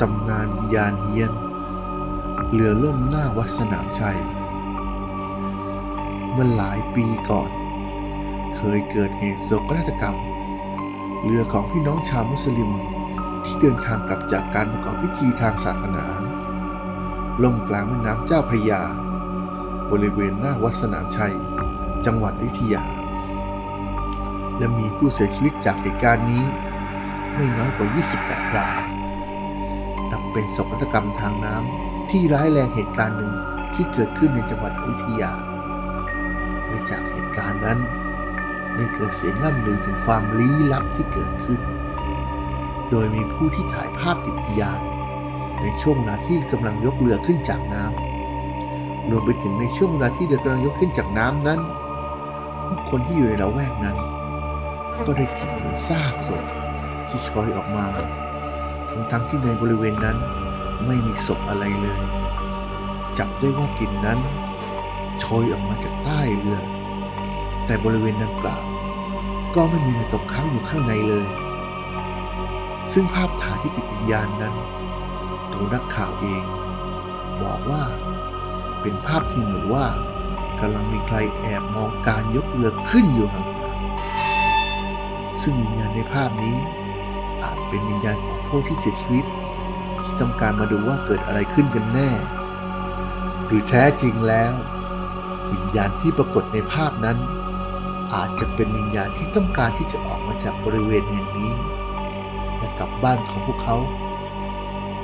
ตำนานวิญญาณเฮียนเรือล่มหน้าวัดสนามชัย เมื่อหลายปีก่อน เคยเกิดเหตุโศกนาฏกรรม เรือของพี่น้องชาวมุสลิมที่เดินทางกลับจากการประกอบพิธีทางศาสนา ล่มกลางแม่น้ำเจ้าพระยา บริเวณหน้าวัดสนามชัย จังหวัดอยุธยา และมีผู้เสียชีวิตจากเหตุการณ์นี้ ไม่น้อยกว่า 28 ราย เป็นโศกนาฏกรรมทางน้ำที่ร้ายแรงเหตุการณ์หนึ่งที่เกิดขึ้นในจังหวัดอยุธยาเนื่องจากเหตุการณ์นั้นได้เกิดเสียงล่ำลือถึงความลี้ลับที่เกิดขึ้น โดยมีผู้ที่ถ่ายภาพติดวิญญาณ ในช่วงเวลาที่กำลังยกเรือขึ้นจากน้ำรวมไปถึงในช่วงเวลาที่เรือกำลังยกขึ้นจากน้ำนั้นผู้คนที่อยู่ในละแวกนั้น ก็ได้กลิ่นเหมือนซากศพที่ชอยออกมา ทั้งๆที่ในบริเวณนั้นไม่มีศพอะไรเลย จับได้ว่ากลิ่นนั้นโชยออกมาจากใต้เรือ แต่บริเวณดังกล่าวก็ไม่มีอะไรตกค้างอยู่ข้างในเลย ซึ่งภาพถ่ายที่ติดวิญญาณนั้นตัวนักข่าวเอง บอกว่าเป็นภาพที่เหมือนว่ากำลังมีใครแอบมองการยกเรือขึ้นอยู่ห่างๆซึ่งวิญญาณในภาพนี้อาจเป็นวิญญาณของ พวกที่เสียชีวิต ที่ต้องการมาดูว่าเกิดอะไรขึ้นกันแน่ หรือแท้จริงแล้ว วิญญาณที่ปรากฏในภาพนั้น อาจจะเป็นวิญญาณที่ต้องการที่จะออกมาจากบริเวณแห่งนี้ และกลับบ้านของพวกเขา